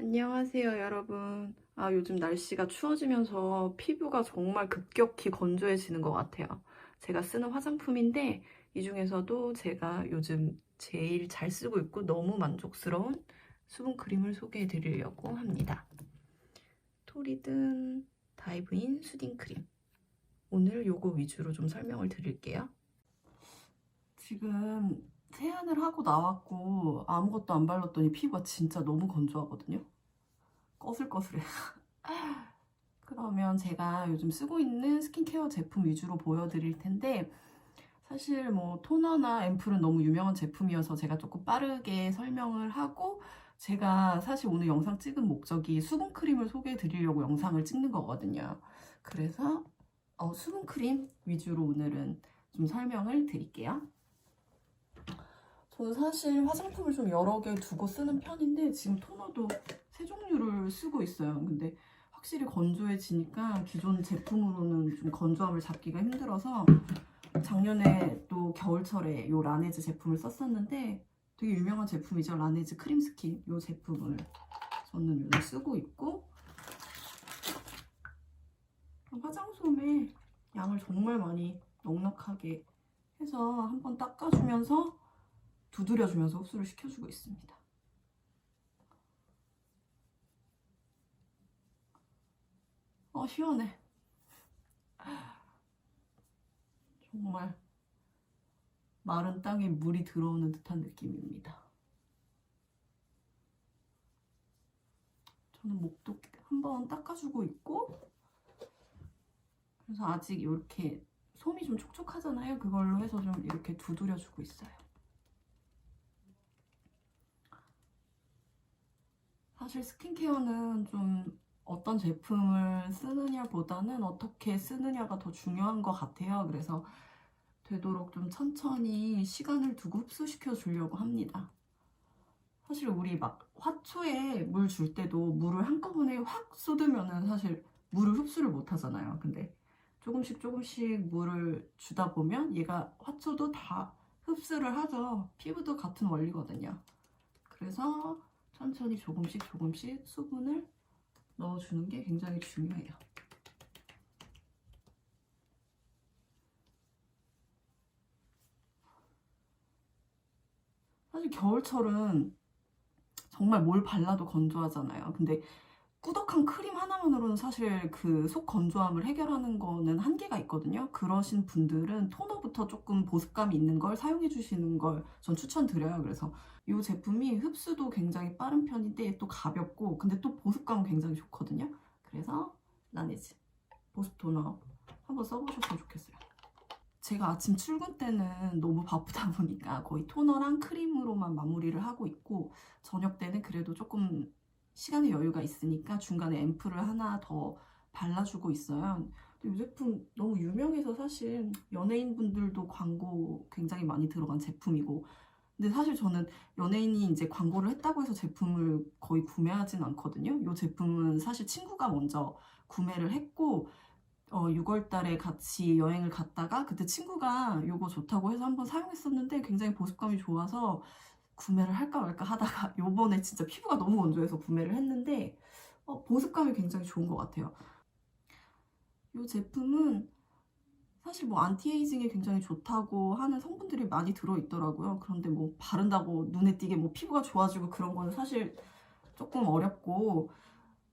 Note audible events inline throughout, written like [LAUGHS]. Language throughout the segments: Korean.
안녕하세요, 여러분. 아, 요즘 날씨가 추워지면서 피부가 정말 급격히 건조해지는 것 같아요. 제가 쓰는 화장품인데, 이 중에서도 제가 요즘 제일 잘 쓰고 있고 너무 만족스러운 수분 크림을 소개해 드리려고 합니다. 토리든 다이브인 수딩 크림. 오늘 요거 위주로 좀 설명을 드릴게요. 지금 세안을 하고 나왔고 아무것도 안 발랐더니 피부가 진짜 너무 건조하거든요. 꺼슬꺼슬해. [LAUGHS] 그러면 제가 요즘 쓰고 있는 스킨케어 제품 위주로 보여드릴 텐데 사실 뭐 토너나 앰플은 너무 유명한 제품이어서 제가 조금 빠르게 설명을 하고 제가 사실 오늘 영상 찍은 목적이 수분크림을 소개해 드리려고 영상을 찍는 거거든요. 그래서 어, 수분크림 위주로 오늘은 좀 설명을 드릴게요. 저는 사실 화장품을 좀 여러 개 두고 쓰는 편인데 지금 토너도 세 종류를 쓰고 있어요. 근데 확실히 건조해지니까 기존 제품으로는 좀 건조함을 잡기가 힘들어서 작년에 또 겨울철에 요 라네즈 제품을 썼었는데 되게 유명한 제품이죠. 라네즈 크림 스킨 요 제품을 저는 요즘 쓰고 있고 화장솜에 양을 정말 많이 넉넉하게 해서 한번 닦아주면서 두드려주면서 흡수를 시켜주고 있습니다. 어, 시원해. 정말 마른 땅에 물이 들어오는 듯한 느낌입니다. 저는 목도 한 번 닦아주고 있고, 그래서 아직 이렇게 솜이 좀 촉촉하잖아요. 그걸로 해서 좀 이렇게 두드려주고 있어요. 사실 스킨케어는 좀 어떤 제품을 쓰느냐보다는 어떻게 쓰느냐가 더 중요한 것 같아요. 그래서 되도록 좀 천천히 시간을 두고 흡수시켜 주려고 합니다. 사실 우리 막 화초에 물 줄 때도 물을 한꺼번에 확 쏟으면은 사실 물을 흡수를 못 하잖아요. 근데 조금씩 조금씩 물을 주다 보면 얘가 화초도 다 흡수를 하죠. 피부도 같은 원리거든요. 그래서 천천히 조금씩 조금씩 수분을 넣어주는 게 굉장히 중요해요. 사실 겨울철은 정말 뭘 발라도 건조하잖아요. 근데 꾸덕한 크림 하나만으로는 사실 그 속 건조함을 해결하는 거는 한계가 있거든요. 그러신 분들은 토너부터 조금 보습감이 있는 걸 사용해 주시는 걸 전 추천드려요. 그래서 이 제품이 흡수도 굉장히 빠른 편인데 또 가볍고 근데 또 보습감은 굉장히 좋거든요. 그래서 라네즈 보습 토너 한번 써보셨으면 좋겠어요. 제가 아침 출근 때는 너무 바쁘다 보니까 거의 토너랑 크림으로만 마무리를 하고 있고 저녁 때는 그래도 조금 시간의 여유가 있으니까 중간에 앰플을 하나 더 발라주고 있어요. 이 제품 너무 유명해서 사실 연예인분들도 광고 굉장히 많이 들어간 제품이고 근데 사실 저는 연예인이 이제 광고를 했다고 해서 제품을 거의 구매하진 않거든요. 이 제품은 사실 친구가 먼저 구매를 했고 어, 6월 달에 같이 여행을 갔다가 그때 친구가 이거 좋다고 해서 한번 사용했었는데 굉장히 보습감이 좋아서 구매를 할까 말까 하다가 [LAUGHS] 요번에 진짜 피부가 너무 건조해서 구매를 했는데 어, 보습감이 굉장히 좋은 것 같아요. 이 제품은 사실 뭐 안티에이징에 굉장히 좋다고 하는 성분들이 많이 들어있더라고요. 그런데 뭐 바른다고 눈에 띄게 뭐 피부가 좋아지고 그런 거는 사실 조금 어렵고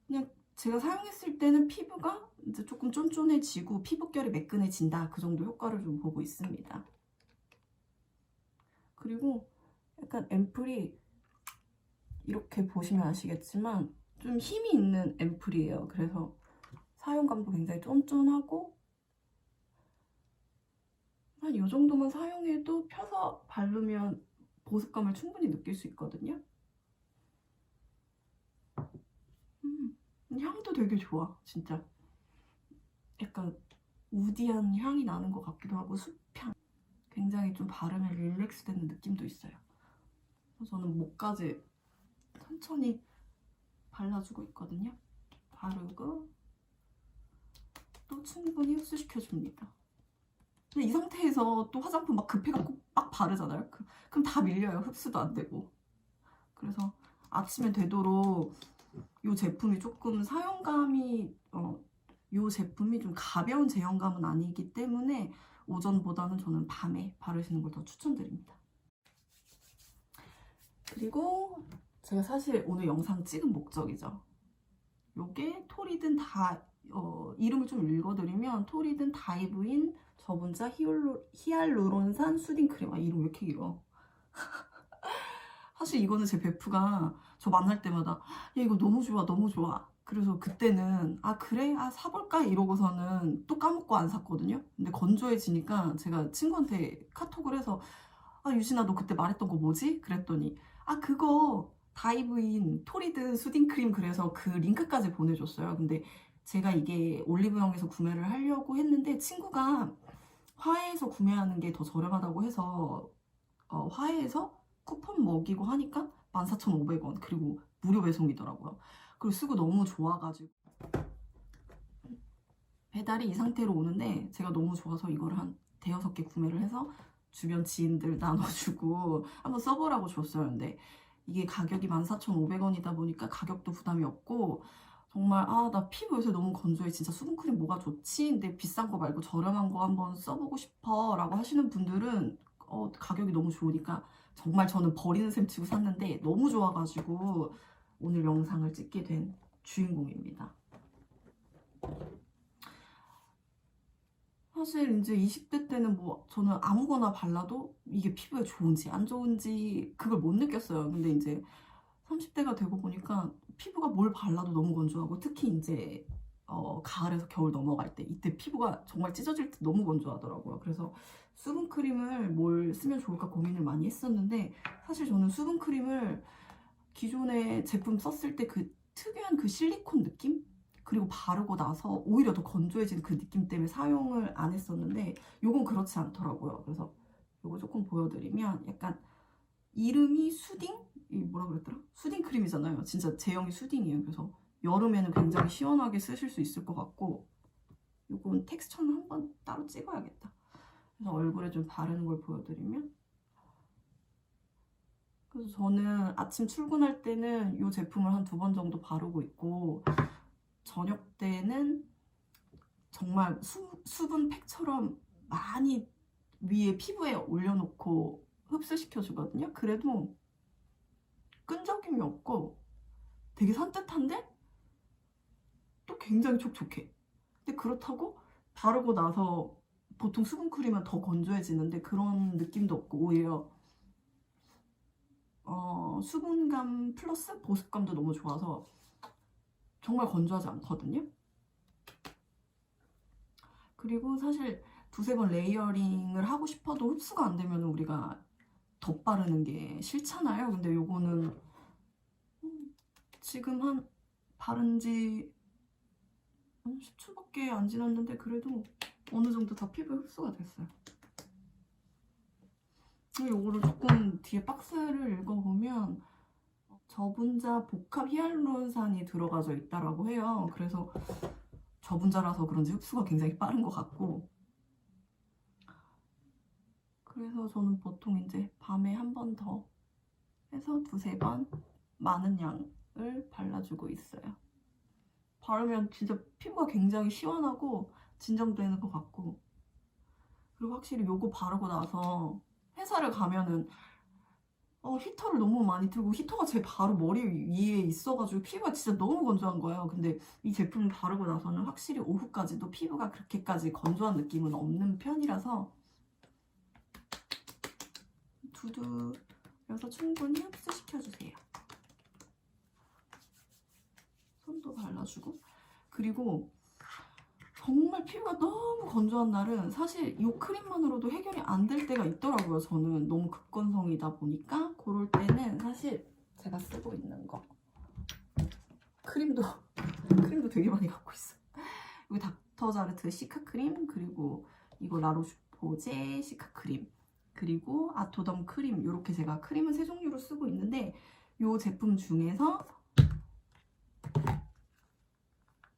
그냥 제가 사용했을 때는 피부가 이제 조금 쫀쫀해지고 피부결이 매끈해진다 그 정도 효과를 좀 보고 있습니다. 그리고 약간 앰플이 이렇게 보시면 아시겠지만 좀 힘이 있는 앰플이에요. 그래서 사용감도 굉장히 쫀쫀하고 한 이 정도만 사용해도 펴서 바르면 보습감을 충분히 느낄 수 있거든요. 음, 향도 되게 좋아, 진짜. 약간 우디한 향이 나는 것 같기도 하고 숲향. 굉장히 좀 바르면 릴렉스 되는 느낌도 있어요. 저는 목까지 천천히 발라주고 있거든요. 바르고 또 충분히 흡수시켜줍니다. 근데 이 상태에서 또 화장품 막 급해갖고 막 바르잖아요. 그- 그럼 다 밀려요. 흡수도 안 되고. 그래서 아침에 되도록 이 제품이 조금 사용감이 어, 이 제품이 좀 가벼운 제형감은 아니기 때문에 오전보다는 저는 밤에 바르시는 걸 더 추천드립니다. 그리고 제가 사실 오늘 영상 찍은 목적이죠. 요게 토리든 다 어, 이름을 좀 읽어드리면 토리든 다이브인 저분자 히알루, 히알루론산 수딩 크림. 아 이름 왜 이렇게 길어? [LAUGHS] 사실 이거는 제 베프가 저 만날 때마다 야 이거 너무 좋아 너무 좋아. 그래서 그때는 아 그래? 아 사볼까? 이러고서는 또 까먹고 안 샀거든요. 근데 건조해지니까 제가 친구한테 카톡을 해서 아 유진아 너 그때 말했던 거 뭐지? 그랬더니 아 그거 다이브인 토리드 수딩 크림 그래서 그 링크까지 보내줬어요 근데 제가 이게 올리브영에서 구매를 하려고 했는데 친구가 화해에서 구매하는 게 더 저렴하다고 해서 어, 화해에서 쿠폰 먹이고 하니까 14,500원 그리고 무료 배송이더라고요. 그리고 쓰고 너무 좋아가지고 배달이 이 상태로 오는데 제가 너무 좋아서 이걸 한 대여섯 개 구매를 해서 주변 지인들 [LAUGHS] 나눠주고 한번 써보라고 줬어요. 근데 이게 가격이 14,500원이다 보니까 가격도 부담이 없고 정말 아 나 피부 요새 너무 건조해 진짜 수분크림 뭐가 좋지? 근데 비싼 거 말고 저렴한 거 한번 써보고 싶어 라고 하시는 분들은 어, 가격이 너무 좋으니까 정말 저는 버리는 셈 치고 샀는데 너무 좋아가지고 오늘 영상을 찍게 된 주인공입니다. 사실 이제 20대 때는 뭐 저는 아무거나 발라도 이게 피부에 좋은지 안 좋은지 그걸 못 느꼈어요. 근데 이제 30대가 되고 보니까 피부가 뭘 발라도 너무 건조하고 특히 이제 어, 가을에서 겨울 넘어갈 때 이때 피부가 정말 찢어질 때 너무 건조하더라고요. 그래서 수분 크림을 뭘 쓰면 좋을까 고민을 많이 했었는데 사실 저는 수분 크림을 기존에 제품 썼을 때 그 특유한 그 실리콘 느낌 그리고 바르고 나서 오히려 더 건조해진 그 느낌 때문에 사용을 안 했었는데 요건 그렇지 않더라고요. 그래서 요거 조금 보여드리면 약간 이름이 수딩? 이 뭐라 그랬더라? 수딩 크림이잖아요. 진짜 제형이 수딩이에요. 그래서 여름에는 굉장히 시원하게 쓰실 수 있을 것 같고 이건 텍스처는 한번 따로 찍어야겠다. 그래서 얼굴에 좀 바르는 걸 보여드리면 그래서 저는 아침 출근할 때는 이 제품을 한 두 번 정도 바르고 있고 저녁 때는 정말 수, 수분 팩처럼 많이 위에 피부에 올려놓고 흡수시켜 주거든요. 그래도 끈적임이 없고 되게 산뜻한데 또 굉장히 촉촉해. 근데 그렇다고 바르고 나서 보통 수분크림은 더 건조해지는데 그런 느낌도 없고 오히려 어, 수분감 플러스 보습감도 너무 좋아서 정말 건조하지 않거든요. 그리고 사실 두세 번 레이어링을 하고 싶어도 흡수가 안 되면 우리가 덧바르는 게 싫잖아요. 근데 요거는 음, 지금 한 바른 지 10초밖에 안 지났는데 그래도 어느 정도 다 피부에 흡수가 됐어요. 요거를 조금 뒤에 읽어보면 저분자 복합 히알루론산이 들어가져 있다라고 해요. 그래서 저분자라서 그런지 흡수가 굉장히 빠른 것 같고 그래서 저는 보통 이제 밤에 한 번 더 해서 두세 번 많은 양을 발라주고 있어요. 바르면 진짜 피부가 굉장히 시원하고 진정되는 것 같고 그리고 확실히 요거 바르고 나서 회사를 가면은 어, 히터를 너무 많이 틀고 히터가 제 바로 머리 위에 있어가지고 피부가 진짜 너무 건조한 거예요. 근데 이 제품을 바르고 나서는 확실히 오후까지도 피부가 그렇게까지 건조한 느낌은 없는 편이라서 두두여서 충분히 흡수시켜주세요. 손도 발라주고 그리고 정말 피부가 너무 건조한 날은 사실 이 크림만으로도 해결이 안 될 때가 있더라고요. 저는 너무 극건성이다 보니까 그럴 때는 사실 제가 쓰고 있는 거 크림도 [LAUGHS] 크림도 되게 많이 갖고 있어. 여기 닥터자르트 시카 크림 그리고 이거 라로슈포제 시카 크림 그리고 아토덤 크림 이렇게 제가 크림은 세 종류로 쓰고 있는데 이 제품 중에서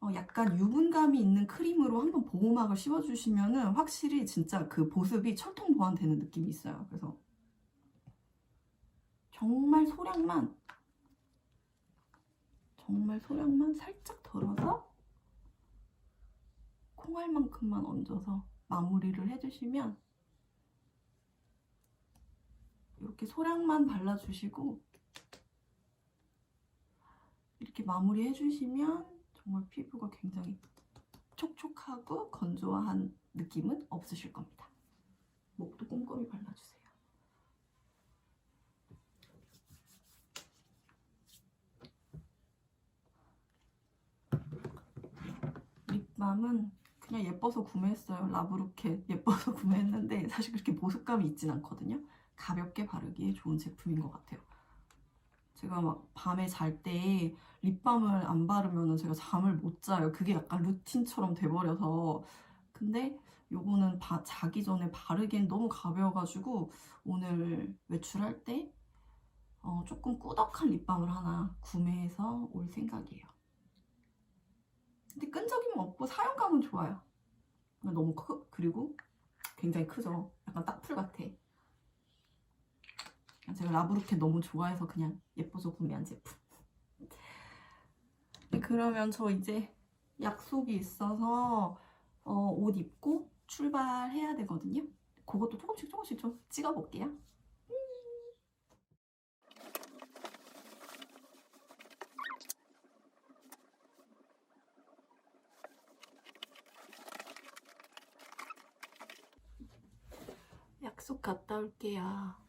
어, 약간 유분감이 있는 크림으로 한번 보호막을 씌워주시면 은 확실히 진짜 그 보습이 철통 보완되는 느낌이 있어요. 그래서 정말 소량만 정말 소량만 살짝 덜어서 콩알만큼만 얹어서 마무리를 해주시면 이렇게 소량만 발라주시고 이렇게 마무리 해주시면 정말 피부가 굉장히 촉촉하고 건조한 느낌은 없으실 겁니다. 목도 꼼꼼히 발라주세요. 립밤은 그냥 예뻐서 구매했어요. 라브로켓 예뻐서 [LAUGHS] 구매했는데 사실 그렇게 보습감이 있진 않거든요. 가볍게 바르기에 좋은 제품인 것 같아요. 제가 막 밤에 잘 때 립밤을 안 바르면 제가 잠을 못 자요. 그게 약간 루틴처럼 돼버려서. 근데 요거는 바- 자기 전에 바르기엔 너무 가벼워가지고 오늘 외출할 때 어, 조금 꾸덕한 립밤을 하나 구매해서 올 생각이에요. 근데 끈적임은 없고 사용감은 좋아요. 너무 크, 그리고 굉장히 크죠. 약간 딱풀 같아. 제가 라브로켓 너무 좋아해서 그냥 예뻐서 구매한 제품. 네, 그러면 저 이제 약속이 있어서 어, 옷 입고 출발해야 되거든요. 그것도 조금씩 조금씩 좀 찍어볼게요. 약속 갔다 올게요.